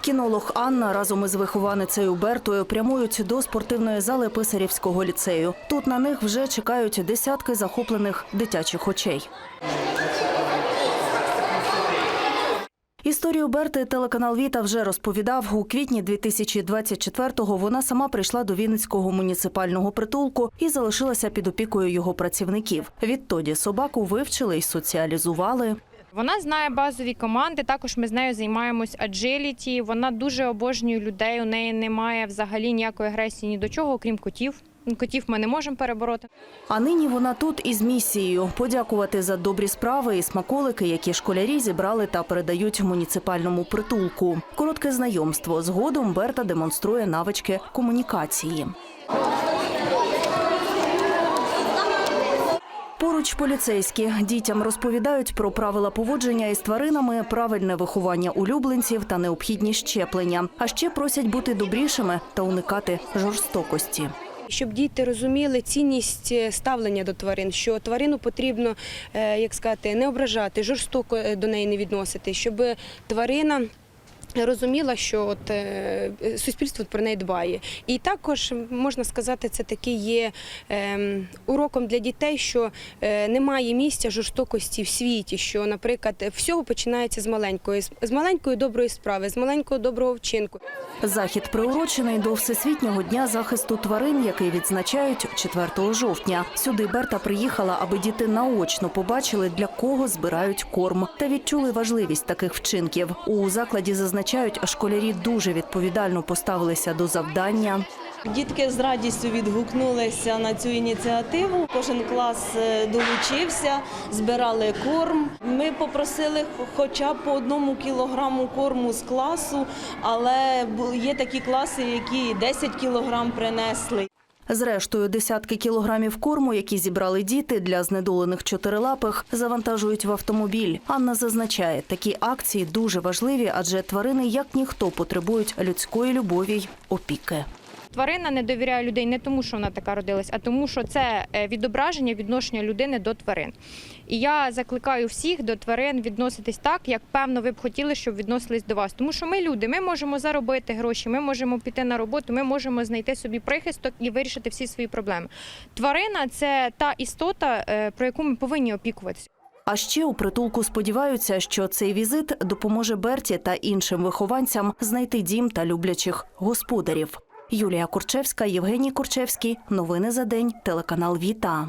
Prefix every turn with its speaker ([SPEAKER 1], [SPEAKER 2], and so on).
[SPEAKER 1] Кінолог Анна разом із вихованицею Бертою прямують до спортивної зали Писарівського ліцею. Тут на них вже чекають десятки захоплених дитячих очей. Історію Берти телеканал Віта вже розповідав. У квітні 2024-го вона сама прийшла до Вінницького муніципального притулку і залишилася під опікою його працівників. Відтоді собаку вивчили і соціалізували.
[SPEAKER 2] Вона знає базові команди. Також ми з нею займаємось аджиліті. Вона дуже обожнює людей. У неї немає взагалі ніякої агресії ні до чого, окрім котів. Котів ми не можемо перебороти.
[SPEAKER 1] А нині вона тут із місією подякувати за добрі справи і смаколики, які школярі зібрали та передають муніципальному притулку. Коротке знайомство згодом Берта демонструє навички комунікації. Поруч поліцейські дітям розповідають про правила поводження із тваринами, правильне виховання улюбленців та необхідні щеплення. А ще просять бути добрішими та уникати жорстокості.
[SPEAKER 3] Щоб діти розуміли цінність е, ставлення до тварин, що тварину потрібно, е, як сказати, не ображати, жорстоко е, до неї не відносити, щоб тварина. Розуміла, що от е, суспільство про неї дбає, і також можна сказати, це такий є ем, уроком для дітей, що е, немає місця жорстокості в світі. Що, наприклад, всього починається з маленької, з маленької доброї справи, з маленького доброго вчинку.
[SPEAKER 1] Захід приурочений до Всесвітнього дня захисту тварин, який відзначають 4 жовтня. Сюди Берта приїхала, аби діти наочно побачили, для кого збирають корм, та відчули важливість таких вчинків. У закладі зазначають, школярі дуже відповідально поставилися до завдання.
[SPEAKER 4] Дітки з радістю відгукнулися на цю ініціативу. Кожен клас е, долучився, збирали корм. Ми попросили хоча б по одному кілограму корму з класу, але є такі класи, які 10 кілограм принесли.
[SPEAKER 1] Зрештою, десятки кілограмів корму, які зібрали діти для знедолених чотирилапих, завантажують в автомобіль. Анна зазначає, такі акції дуже важливі, адже тварини як ніхто потребують людської любові й опіки.
[SPEAKER 2] Тварина не довіряє людей не тому, що вона така родилась, а тому, що це е, відображення відношення людини до тварин. І я закликаю всіх до тварин відноситись так, як певно ви б хотіли, щоб відносились до вас. Тому що ми люди, ми можемо заробити гроші, ми можемо піти на роботу, ми можемо знайти собі прихисток і вирішити всі свої проблеми. Тварина це та істота, е, про яку ми повинні опікуватися.
[SPEAKER 1] А ще у притулку сподіваються, що цей візит допоможе Берті та іншим вихованцям знайти дім та люблячих господарів. Юлія Курчевська, Євгеній Курчевський. Новини за день. Телеканал Віта.